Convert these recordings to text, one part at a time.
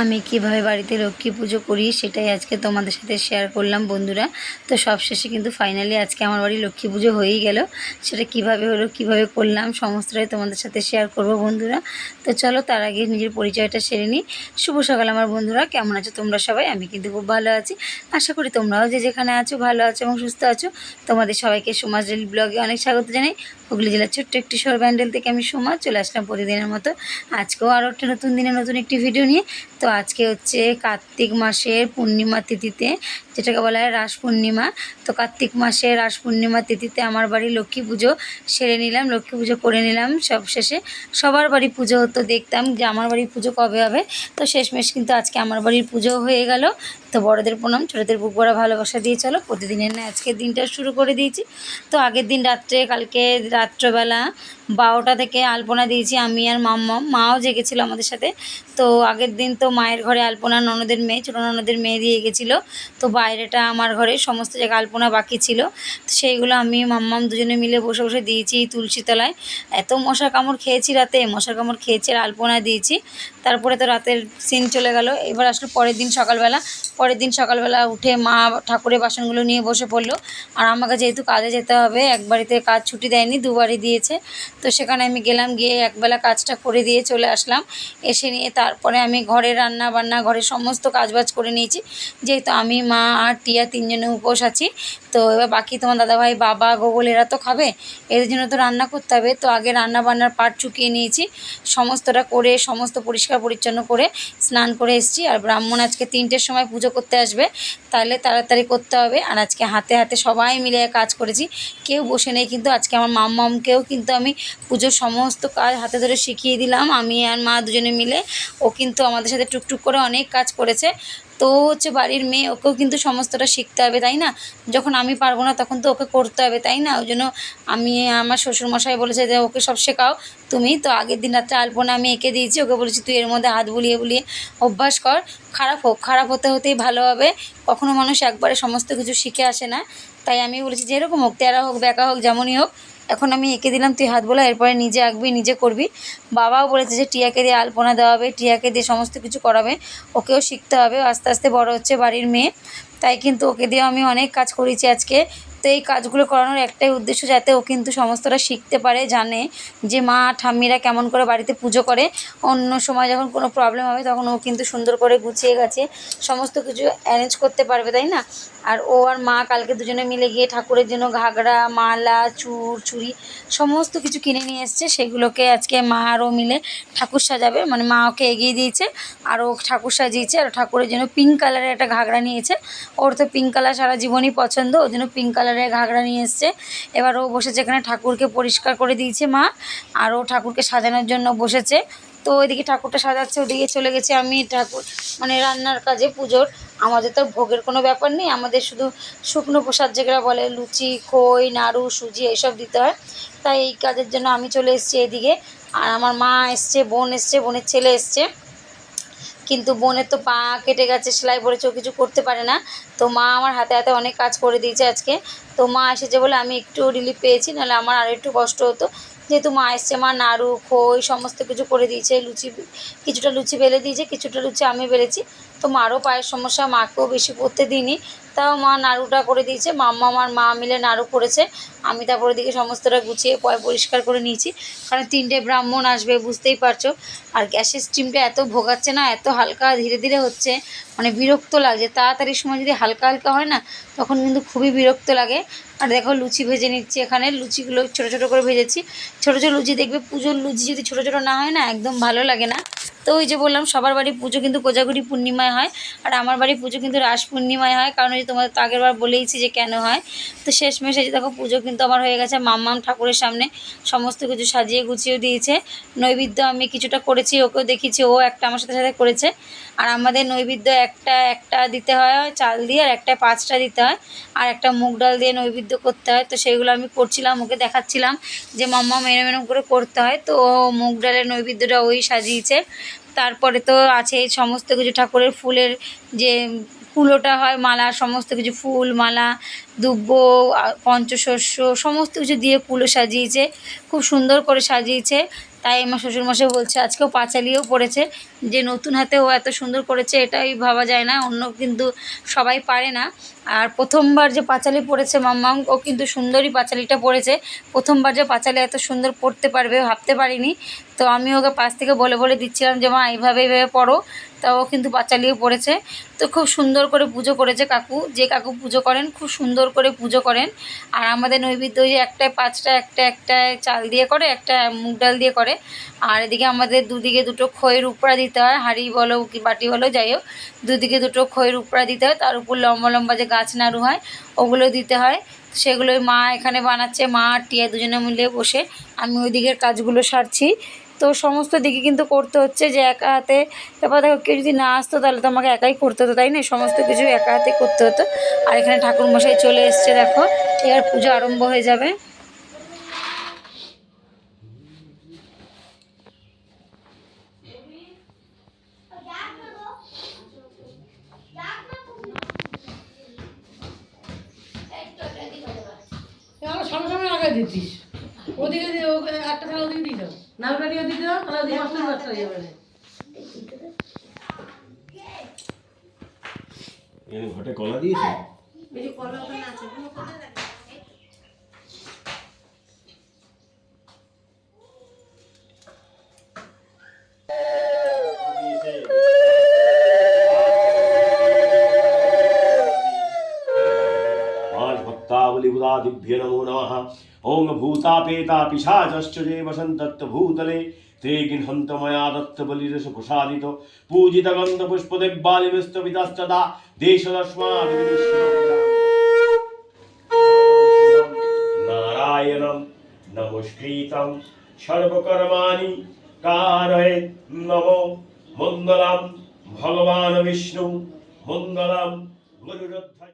আমি কীভাবে বাড়িতে লক্ষ্মী পুজো করি সেটাই আজকে তোমাদের সাথে শেয়ার করলাম, বন্ধুরা। তো সবশেষে কিন্তু ফাইনালি আজকে আমার বাড়ি লক্ষ্মী পুজো হয়েই গেল। সেটা কীভাবে হলো, কীভাবে করলাম, সমস্তটাই তোমাদের সাথে শেয়ার করব, বন্ধুরা। তো চলো তার আগে নিজের পরিচয়টা সেরে নিই। শুভ সকাল আমার বন্ধুরা, কেমন আছো তোমরা সবাই? আমি কিন্তু খুব ভালো আছি। আশা করি তোমরাও যে যেখানে আছো, ভালো আছো এবং সুস্থ আছো। তোমাদের সবাইকে সমাজ রেল ব্লগে অনেক স্বাগত জানাই। হুগলি জেলার ছোট্ট একটি শহর ব্যান্ডেল থেকে আমি সোমা, চলে আসলাম প্রতিদিনের মতো। আজকেও আরও একটা নতুন দিনে নতুন একটি ভিডিও নিয়ে। তো আজকে হচ্ছে কার্তিক মাসের পূর্ণিমা তিথিতে, যেটাকে বলা হয় রাস পূর্ণিমা। তো কার্তিক মাসে রাস পূর্ণিমা তিথিতে আমার বাড়ি লক্ষ্মী পুজো সেরে নিলাম, লক্ষ্মী পুজো করে নিলাম সব শেষে। সবার বাড়ি পুজো হতো দেখতাম যে আমার বাড়ির পুজো কবে হবে। তো শেষমেশ কিন্তু আজকে আমার বাড়ির পুজো হয়ে গেল। তো বড়দের প্রণাম, ছোটোদের বুক ভরা ভালোবাসা দিয়ে চলো। প্রতিদিনের না আজকের দিনটা শুরু করে দিয়েছি। তো আগের দিন রাত্রে, কালকে রাত্রবেলা বারোটা থেকে আলপনা দিয়েছি আমি আর মাম্মা মাও জেগেছিলো আমাদের সাথে। তো আগের দিন তো মায়ের ঘরে আলপনা ননদের মেয়ে, ছোটো ননদের মেয়ে দিয়ে গেছিল। তো বাইরেটা আমার ঘরে সমস্ত জায়গায় আলপনা বাকি ছিল। তো সেইগুলো আমি, মাম্মাম দুজনে মিলে বসে বসে দিয়েছি তুলসী তলায়। এত মশা কামড় খেয়েছি রাতে, মশার কামড় খেয়েছি আর আলপনা দিয়েছি। তারপরে তো রাতের সিন চলে গেল। এবার আসলে পরের দিন সকালবেলা। পরের দিন সকালবেলা উঠে মা ঠাকুরের বাসনগুলো নিয়ে বসে পড়ল। আর আমাকে যেহেতু কাজে যেতে হবে, এক বাড়িতে কাজ ছুটি দেয়নি, দুবারই দিয়েছে। তো সেখানে আমি গেলাম, গিয়ে একবেলা কাজটা করে দিয়ে চলে আসলাম। এসে নিয়ে তারপরে আমি ঘরে রান্না বান্না, ঘরে সমস্ত কাজবাজ করে নিয়েছি। যেহেতু আমি, মা আর টিয়া তিনজনে উপোস আছি তো এবার বাকি তোমার দাদাভাই, বাবা, গোগল এরা তো খাবে। এদের জন্য তো রান্না করতে হবে। তো আগে রান্না বান্নার পাট চুকিয়ে নিয়েছি। সমস্তটা করে, সমস্ত পরিষ্কার পরিচ্ছন্ন করে স্নান করে এসেছি। আর ব্রাহ্মণ আজকে তিনটের সময় পুজো করতে আসবে। তাহলে তাড়াতাড়ি করতে হবে। আর আজকে হাতে হাতে সবাই মিলে কাজ করেছি। কেউ বসে নেই কিন্তু আজকে আমার মামকেও কিন্তু আমি পুজোর সমস্ত কাজ হাতে ধরে শিখিয়ে দিলাম। আমি আর মা দুজনে মিলে। ও কিন্তু আমাদের সাথে টুকটুক করে অনেক কাজ করেছে। তো হচ্ছে বাড়ির মেয়ে, ওকেও কিন্তু সমস্তটা শিখতে হবে, তাই না? যখন আমি পারব না, তখন তো ওকে করতে হবে, তাই না? ওই জন্য আমি, আমার শ্বশুরমশাই বলেছে যে, ওকে সব শেখাও তুমি। তো আগের দিন রাত্রে আলপনা আমি এঁকে দিয়েছি, ওকে বলেছি, তুই এর মধ্যে হাত বুলিয়ে বুলিয়ে অভ্যাস কর, খারাপ হোক, খারাপ হতে হতেই ভালো হবে। কখনো মানুষ একবারে সমস্ত কিছু শিখে আসে না। তাই আমি বলেছি, যেরকম হোক, তেরা হোক ব্যাকা হোক, যেমনই হোক এখন আমি এঁকে দিলাম, তুই হাত বোলা, এরপরে নিজে আঁকবি, নিজে করবি। বাবাও বলেছে যে টিয়াকে দিয়ে আলপনা দেওয়া হবে, টিয়াকে দিয়ে সমস্ত কিছু করাবে, ওকেও শিখতে হবে আস্তে আস্তে বড় হচ্ছে বাড়ির মেয়ে। তাই কিন্তু ওকে দিয়েও আমি অনেক কাজ করেছি আজকে। তো এই কাজগুলো করানোর একটাই উদ্দেশ্য যাতে ও কিন্তু সমস্তটা শিখতে পারে, জানে যে মা ঠাম্মিরা কেমন করে বাড়িতে পুজো করে। অন্য সময় যখন কোনো প্রবলেম হবে, তখন ও কিন্তু সুন্দর করে গুছিয়ে গেছে সমস্ত কিছু অ্যারেঞ্জ করতে পারবে, তাই না? আর ও আর মা কালকে দুজনে মিলে গিয়ে ঠাকুরের জন্য ঘাগরা, মালা, চুর চুড়ি সমস্ত কিছু কিনে নিয়ে এসছে। সেগুলোকে আজকে মা আরও মিলে ঠাকুর সাজাবে। মানে মা ওকে এগিয়ে দিয়েছে আর ও ঠাকুর সাজিয়েছে আর ঠাকুরের জন্য পিঙ্ক কালারের একটা ঘাগরা নিয়েছে। ওর তো পিঙ্ক কালার সারা জীবনই পছন্দ, ওর জন্য পিঙ্ক কালারের ঘাগরা নিয়ে এসছে। এবার ও বসেছে এখানে ঠাকুরকে পরিষ্কার করে দিয়েছে মা আর ও ঠাকুরকে সাজানোর জন্য বসেছে। তো ওইদিকে ঠাকুরটা সাজাচ্ছে, ওদিকে চলে গেছে আমি ঠাকুর মানে রান্নার কাজে পুজোর। আমাদের তো ভোগের কোনো ব্যাপার নেই, আমাদের শুধু শুকনো প্রসাদ যেগুলো বলে লুচি, খই, নাড়ু, সুজি এইসব দিতে হয়। তাই এই কাজের জন্য আমি চলে এসেছি এদিকে। আর আমার মা এসছে, বোন এসছে, বোনের ছেলে এসছে। কিন্তু বোনের তো পা কেটে গেছে, সেলাই পড়েছে ও কিছু করতে পারে না। তো মা আমার হাতে হাতে অনেক কাজ করে দিয়েছে আজকে। তো মা এসেছে বলে আমি একটু রিলিফ পেয়েছি, নাহলে আমার আরও একটু কষ্ট হতো। যেহেতু মা এসছে, মা নাড়ু, খই সমস্ত কিছু করে দিয়েছে, লুচি, কিছুটা লুচি বেলে দিয়েছে, কিছুটা লুচি আমি বেলেছি। তো মারও পায়ের সমস্যা, মাকেও বেশি পড়তে দিইনি। তাও মা নাড়ুটা করে দিয়েছে, মাম্মা আমার মা মিলে নাড়ু করেছে। আমি তারপরে দিকে সমস্তটা গুছিয়ে পয় পরিষ্কার করে নিয়েছি। কারণ তিনটে ব্রাহ্মণ আসবে, বুঝতেই পারছ। আর গ্যাসের স্টিমটা এত ভোগাচ্ছে না, এত হালকা ধীরে ধীরে হচ্ছে মানে বিরক্ত লাগছে। তাড়াতাড়ি সময় যদি হালকা হালকা হয় না, তখন কিন্তু খুবই বিরক্ত লাগে। আর দেখো লুচি ভেজে নিচ্ছি এখানে। লুচিগুলো ছোটো ছোটো করে ভেজেছি। ছোটো ছোটো লুচি দেখবে পুজোর লুচি যদি ছোটো ছোটো না হয় না, একদম ভালো লাগে না। তো ওই যে বললাম, সবার বাড়ি পুজো কিন্তু কোজাগুড়ি পূর্ণিমায় হয়। আর আমার বাড়ি পুজো কিন্তু রাস পূর্ণিমায় হয়। কারণ ওই তোমাদের তো আগেরবার বলেইছি যে কেন হয়। তো শেষমেশ যে দেখো, পুজো কিন্তু আমার হয়ে গেছে মাম্মাম ঠাকুরের সামনে। সমস্ত কিছু সাজিয়ে গুছিয়ে দিয়েছে। নৈবেদ্য আমি কিছুটা করেছি, ওকেও দেখিয়েছি, ও একটা আমার সাথে সাথে করেছে। আর আমাদের নৈবেদ্য একটা একটা দিতে হয় চাল দিয়ে আর একটা পাঁচটা দিতে হয়। আর একটা মুগ ডাল দিয়ে নৈবেদ্য করতে হয়। তো সেইগুলো আমি করছিলাম ওকে দেখাচ্ছিলাম যে মাম্মা মেরম মেরম করে করতে হয়। তো মুগ ডালের নৈবেদ্যটা ওই সাজিয়েছে। তারপরে তো আছে সমস্ত কিছু ঠাকুরের ফুলের যে কুলোটা হয় মালা সমস্ত কিছু ফুল মালা দুব্ব আ, পঞ্চশস্য সমস্ত কিছু দিয়ে কুলো সাজিয়েছে। খুব সুন্দর করে সাজিয়েছে। তাই আমার শ্বশুরমশাই বলছে, আজকেও পাঁচালিও পড়েছে। যে নতুন হাতে ও এত সুন্দর করেছে, এটাই ভাবা যায় না। অন্য কিন্তু সবাই পারে না। আর প্রথমবার যে পাঁচালি পড়েছে মাম্মাম, ও কিন্তু সুন্দরই পাঁচালিটা পড়েছে। প্রথমবার যে পাঁচালি এত সুন্দর পড়তে পারবে, ভাবতে পারিনি। তো আমি ওকে পাশ থেকে বলে বলে দিচ্ছিলাম যে, মা, এইভাবে এইভাবে পড়ো। তা ও কিন্তু পাঁচালিও পড়েছে। তো খুব সুন্দর করে পুজো করেছে কাকু। যে কাকু পুজো করেন, খুব সুন্দর করে পুজো করেন। আর আমাদের নৈবেদ্য যে একটায় পাঁচটা একটা একটায় চাল দিয়ে করে একটা মুগ ডাল দিয়ে করে। আর এদিকে আমাদের দুদিকে দুটো খইয়ের উপরা দিতে হয়। হাঁড়ি বলো কি বাটি বলো, যাই হোক, দুদিকে দুটো খইয়ের উপরা দিতে হয়। তার উপর লম্বা লম্বা যে গাছ নাড়ু হয় ওগুলো দিতে হয়। সেগুলোই মা এখানে বানাচ্ছে, মা আর টিয়া দুজনে মিলে বসে আমি ওই দিকের কাজগুলো সারছি। তো সমস্ত দিকে কিন্তু করতে হচ্ছে যে একা হাতে তারপর দেখো কেউ যদি না আসতো তাহলে তো আমাকে একাই করতে হতো, তাই না? সমস্ত কিছু একা হাতে করতে হতো। আর এখানে ঠাকুরমশাই চলে এসছে, দেখো। এবার পুজো আরম্ভ হয়ে যাবে আমার দিতিস ওদিকে দিয়ে ওখানে একটা থালা ওদিকে দিয়ে দাও। নালটা দিয়ে দিয়ে দাও তাহলে দিয়ে মাছটা মাছটা যাবে। না এখানে ঘটে কলা দিয়েছে? भक्तावलिबुदादिभ्य नमो नमः ॐ भूतापेता पिशाचश्च ये वसन्तत्त भूतले ते गिन्हन्त मया दत्तबलिरस प्रसादित पूजितगन्धपुष्पदिग्बालिविस्तवितस्तदा नारायणं नमस्कृतं सर्वकर्माणि कारये नमो मङ्गलं भगवान् विष्णु मङ्गलं गुरुरध्वज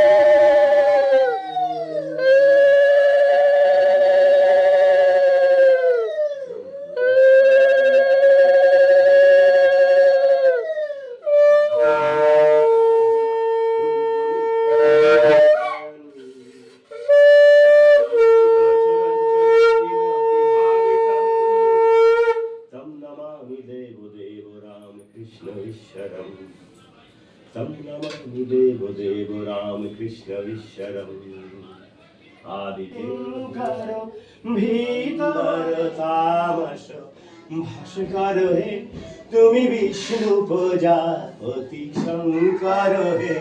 रामकृष्णविश्वरम् আদিতেঙ্কর ভীতর তামস ভাস্কর হে তুমি বিষ্ণু প্রজাপতি শঙ্কর হে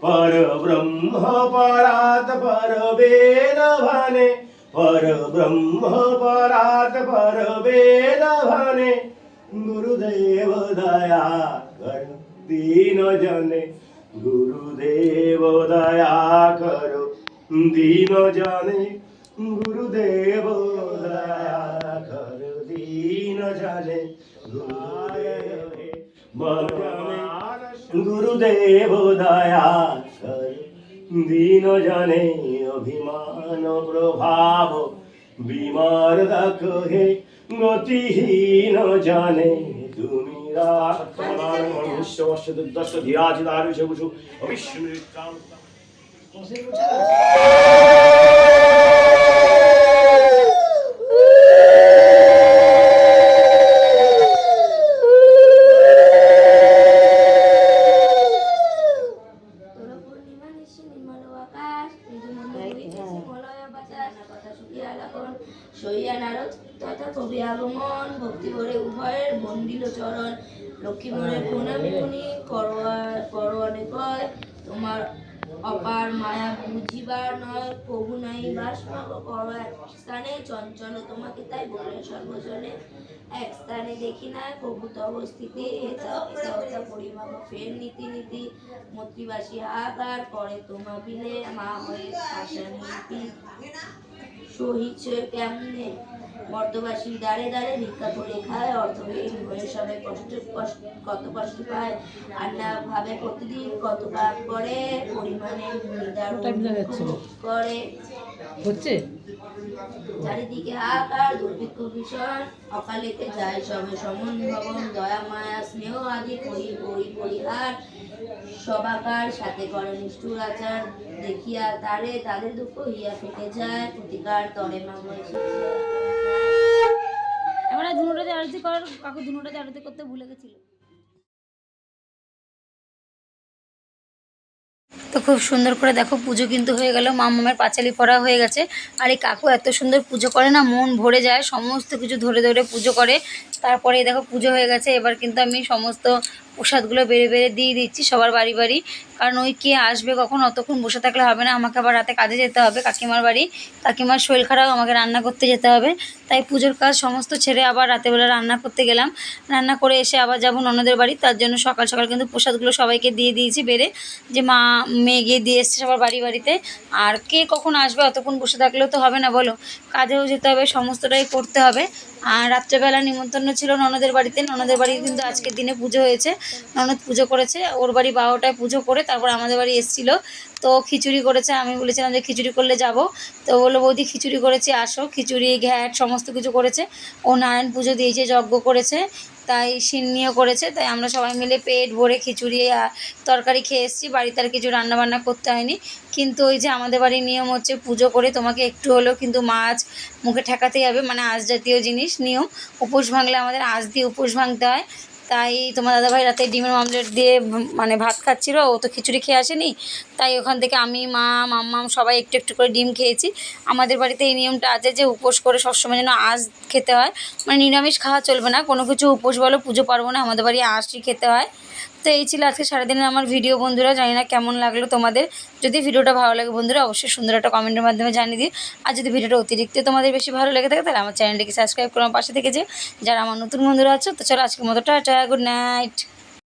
পর ব্রহ্ম পরাত পর বেদ ভানে পর ব্রহ্ম পরাত পর বেদ ভানে গুরুদেব দয়া কর দীন জনে গুরুদেব দয়া করো, দীন জনে। গুরুদেব দয়া কর, দীন জনে। গুরুদেব দয়া দীন জনে। অভিমান প্রভাব, বিমার হে, গতিহীন জানে। রাখমান লাখন সইয়া নারদ তথা কবি আগমন, ভক্তি করে উভয়ের বন্দিল চরণ। লক্ষ্মী মোরে প্রণামী মুনি করোয়ানে কয়, তোমার অপার মায়া বুঝিবার নয়, প্রভু নাই বাস করো স্থানে, চঞ্চল তোমাকে তাই বলে সর্বজনে। এক স্থানে দেখি না প্রভু তব স্থিতি হেতা হেতা হেতা পরিমাপ ফের নীতি নীতি মন্ত্রীবাসী হাহাকার করে তোমা বিলে মা হয়ে আশা নীতি। সহিছে কেমনে? দাঁড়ে দাঁড়ে ভিক্ষা করে খায় অর্থহীন হয়ে সবাই কষ্ট কষ্ট কত কষ্ট পায়। আর না ভাবে প্রতিদিন কত কাজ করে পরিমাণে। করে। হচ্ছে? চারিদিকে হাহাকার দুর্ভিক্ষ ভীষণ অকালেতে যায় সবে সমন ভবন, দয়া, মায়া, স্নেহ আদি করি পরি, পরিহার। সবাকার সাথে করে নিষ্ঠুর আচার, দেখিয়া তারে তাদের দুঃখ হিয়া ফেটে যায়, প্রতিকার তরে এসেছে এবারে ধুনোটাতে আরতি করার কাকু ধুনোটাতে আরতি করতে ভুলে গেছিল। তো খুব সুন্দর করে দেখো, পুজো কিন্তু হয়ে গেল। মা মামের পাঁচালি পড়া হয়ে গেছে। আর এই কাকু এত সুন্দর পুজো করে না, মন ভরে যায়, সমস্ত কিছু ধরে ধরে পুজো করে। তারপরে দেখো, পুজো হয়ে গেছে। এবার কিন্তু আমি সমস্ত প্রসাদগুলো বেড়ে বেড়ে দিয়ে দিচ্ছি সবার বাড়ি বাড়ি। কারণ ওই কে আসবে কখন, অতক্ষণ বসে থাকলে হবে না। আমাকে আবার রাতে কাজে যেতে হবে কাকিমার বাড়ি। কাকিমার শরীর খারাপ, আমাকে রান্না করতে যেতে হবে। তাই পুজোর কাজ সমস্ত ছেড়ে আবার রাতেবেলা রান্না করতে গেলাম। রান্না করে এসে আবার যাব ননদের বাড়ি। তার জন্য সকাল সকাল কিন্তু প্রসাদগুলো সবাইকে দিয়ে দিয়েছি বেড়ে। যে মা মেয়ে গিয়ে দিয়ে এসছে সবার বাড়ি বাড়িতে। আর কে কখন আসবে, অতক্ষণ বসে থাকলেও তো হবে না, বলো। কাজেও যেতে হবে, সমস্তটাই করতে হবে। আর রাত্রেবেলা নিমন্ত্রণ ছিল ননদের বাড়িতে। ননদের বাড়ি কিন্তু আজকের দিনে পুজো হয়েছে। ননদ পুজো করেছে। ওর বাড়ি বারোটায় পুজো করে তারপর আমাদের বাড়ি এসেছিল। তো খিচুড়ি করেছে, আমি বলেছিলাম যে খিচুড়ি করলে যাব। তো বলল, বৌদি, খিচুড়ি করেছি, আসো। খিচুড়ি, ঘ্যাট, সমস্ত কিছু করেছে। ও নারায়ণ পুজো দিয়েছে, যজ্ঞ করেছে, তাই সিন্নিও করেছে। তাই আমরা সবাই মিলে পেট ভরে খিচুড়ি আর তরকারি খেয়ে এসেছি। বাড়িতে আর কিছু রান্নাবান্না করতে হয়নি। কিন্তু ওই যে আমাদের বাড়ির নিয়ম হচ্ছে, পুজো করে তোমাকে একটু হলেও কিন্তু মাছ মুখে ঠেকাতেই হবে। মানে আঁশ জাতীয় জিনিস, নিয়ম। উপোস ভাঙলে আমাদের আঁশ দিয়ে উপোস ভাঙতে হয়। তাই তোমার দাদাভাই রাতে ডিমের অমলেট দিয়ে মানে ভাত খাচ্ছিল, ও তো খিচুড়ি খেয়ে আসেনি। তাই ওখান থেকে আমি, মা, মাম্মাম সবাই একটু একটু করে ডিম খেয়েছি। আমাদের বাড়িতে এই নিয়মটা আছে যে উপোস করে সবসময় যেন আঁশ খেতে হয়। মানে নিরামিষ খাওয়া চলবে না, কোনো কিছু উপোস বলো, পুজো পার্বণে আমাদের বাড়ি আঁশই খেতে হয়। তো এই ছিল আজকে সারাদিনের আমার ভিডিও বন্ধুরা, জানি না কেমন লাগল তোমাদের। যদি ভিডিওটা ভালো লাগে বন্ধুরা, অবশ্যই সুন্দর একটা কমেন্টের মাধ্যমে জানিয়ে দিই আর যদি ভিডিওটা অতিরিক্ত তোমাদের বেশি ভালো লেগে থাকে, তাহলে আমার চ্যানেলটিকে সাবস্ক্রাইব করো আমার পাশে থেকে যে যারা আমার নতুন বন্ধুরা আছো, তো চলো আজকের মতো টাটা গুড নাইট